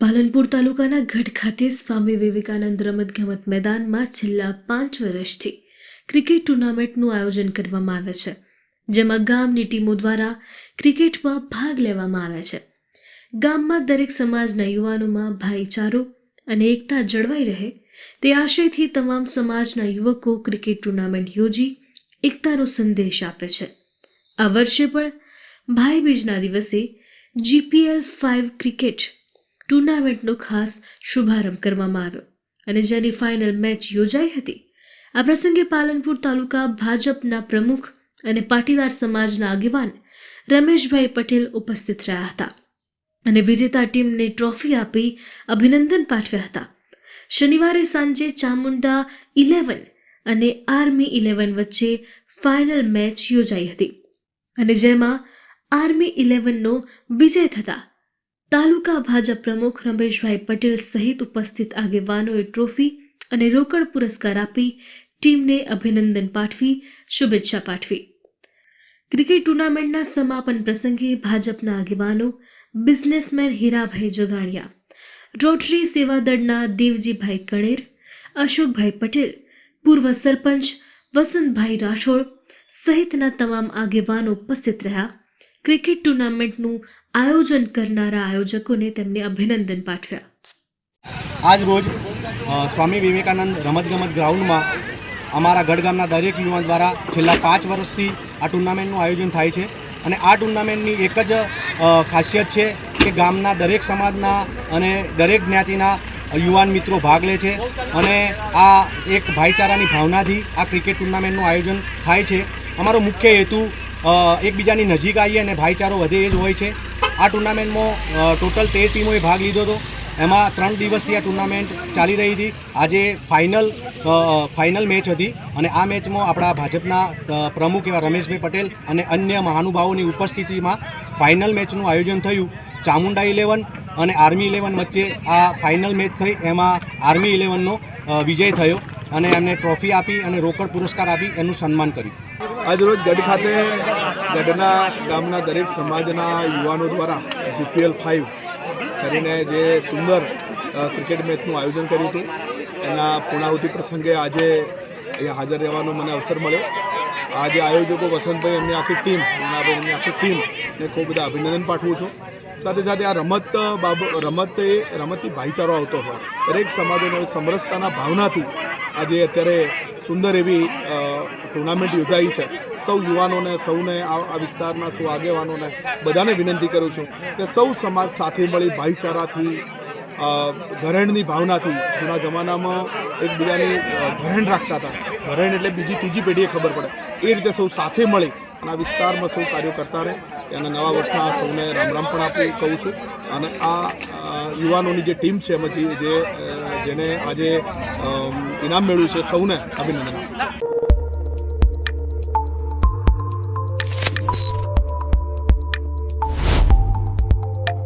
પાલનપુર તાલુકાના ગઢ ખાતે સ્વામી વિવેકાનંદ રમતગમત મેદાનમાં છેલ્લા પાંચ વર્ષથી ક્રિકેટ ટુર્નામેન્ટનું આયોજન કરવામાં આવે છે, જેમાં ગામની ટીમો દ્વારા ક્રિકેટમાં ભાગ લેવામાં આવે છે. ગામમાં દરેક સમાજના યુવાનોમાં ભાઈચારો અને એકતા જળવાઈ રહે તે આશયથી તમામ સમાજના યુવકો ક્રિકેટ ટુર્નામેન્ટ યોજી એકતાનો સંદેશ આપે છે. આ વર્ષે પણ ભાઈબીજના દિવસે જીપીએલ ફાઇવ ક્રિકેટ ટુર્નામેન્ટનો ખાસ શુભારંભ કરવામાં આવ્યો અને જેની ફાઇનલ મેચ યોજાઈ હતી. આ પ્રસંગે પાલનપુર તાલુકા ભાજપના પ્રમુખ અને પાટીદાર સમાજના આગેવાન રમેશભાઈ પટેલ ઉપસ્થિત રહ્યા હતા અને વિજેતા ટીમને ટ્રોફી આપી અભિનંદન પાઠવ્યા હતા. શનિવારે સાંજે ચામુંડા ઇલેવન અને આર્મી ઇલેવન વચ્ચે ફાઇનલ મેચ યોજાઈ હતી અને જેમાં આર્મી ઇલેવનનો વિજય થતા તાલુકા ભાજપ પ્રમુખ રમેશભાઈ પટેલ સહિત ઉપસ્થિત આગેવાનોએ ટ્રોફી અને રોકડ પુરસ્કાર આપી ટીમને અભિનંદન પાઠવી, શુભેચ્છા પાઠવી. ક્રિકેટ ટુર્નામેન્ટના સમાપન પ્રસંગે ભાજપના આગેવાનો બિઝનેસમેન હીરાભાઈ જગાણિયા રોટરી સેવાદળના દેવજીભાઈ કણેર, અશોકભાઈ પટેલ, પૂર્વ સરપંચ વસંતભાઈ રાઠોડ સહિતના તમામ આગેવાનો ઉપસ્થિત રહ્યા. ક્રિકેટ ટુર્નામેન્ટનું આયોજન કરનારા આયોજકોને તેમને અભિનંદન પાઠવ્યા. આજ રોજ સ્વામી વિવેકાનંદ રમતગમત ગ્રાઉન્ડમાં અમારા ગઢગામના દરેક યુવાન દ્વારા છેલ્લા પાંચ વર્ષથી આ ટુર્નામેન્ટનું આયોજન થાય છે અને આ ટુર્નામેન્ટની એક જ ખાસિયત છે કે ગામના દરેક સમાજના અને દરેક જ્ઞાતિના યુવાન મિત્રો ભાગ લે છે અને આ એક ભાઈચારાની ભાવનાથી આ ક્રિકેટ ટુર્નામેન્ટનું આયોજન થાય છે. અમારો મુખ્ય હેતુ એકબીજાની નજીક આવીએ અને ભાઈચારો વધે એ જ હોય છે. આ ટુર્નામેન્ટમાં ટોટલ તેર ટીમોએ ભાગ લીધો હતો. એમાં ત્રણ દિવસથી આ ટુર્નામેન્ટ ચાલી રહી હતી. આજે ફાઇનલ ફાઇનલ મેચ હતી અને આ મેચમાં આપણા ભાજપના પ્રમુખ એવા રમેશભાઈ પટેલ અને અન્ય મહાનુભાવોની ઉપસ્થિતિમાં ફાઇનલ મેચનું આયોજન થયું. ચામુંડા ઇલેવન અને આર્મી ઇલેવન વચ્ચે આ ફાઇનલ મેચ થઈ. એમાં આર્મી ઇલેવનનો વિજય થયો અને એમને ટ્રોફી આપી અને રોકડ પુરસ્કાર આપી એનું સન્માન કર્યું. આજરોજ ગઢ ખાતે ગઢના ગામના દરેક સમાજના યુવાનો દ્વારા જીપીએલ ફાઇવ કરીને જે સુંદર ક્રિકેટ મેચનું આયોજન કર્યું હતું. એના પૂર્ણાહુતિ પ્રસંગે આજે અહીંયા હાજર રહેવાનો મને અવસર મળ્યો. આ જે આયોજકો વસંતભાઈ એમની આખી ટીમ મુનાભાઈ એમની આખી ટીમને ખૂબ બધા અભિનંદન પાઠવું છું. સાથે સાથે આ રમત બાબ, રમત એ રમતથી ભાઈચારો આવતો હોય. દરેક સમાજોને સમરસતાના ભાવનાથી આજે અત્યારે સુંદર એવી ટુર્નામેન્ટ યોજાઈ છે. સૌ યુવાનોને, સૌને આ વિસ્તારના સૌ આગેવાનોને બધાને વિનંતી કરું છું કે સૌ સમાજ સાથે મળી ભાઈચારાથી ઘરેણની ભાવનાથી. જૂના જમાનામાં એકબીજાની ઘરેણ રાખતા હતા. ઘરેણ એટલે બીજી, ત્રીજી પેઢીએ ખબર પડે. એ રીતે સૌ સાથે મળી અને આ વિસ્તારમાં સૌ કાર્યો કરતા રહે. અને નવા વર્ષના સૌને રામ રામ પણ આપું કહું છું. અને આ યુવાનોની જે ટીમ છે એમાં જે જેને આજે ઇનામ મેળવ્યું છે સૌને અભિનંદન.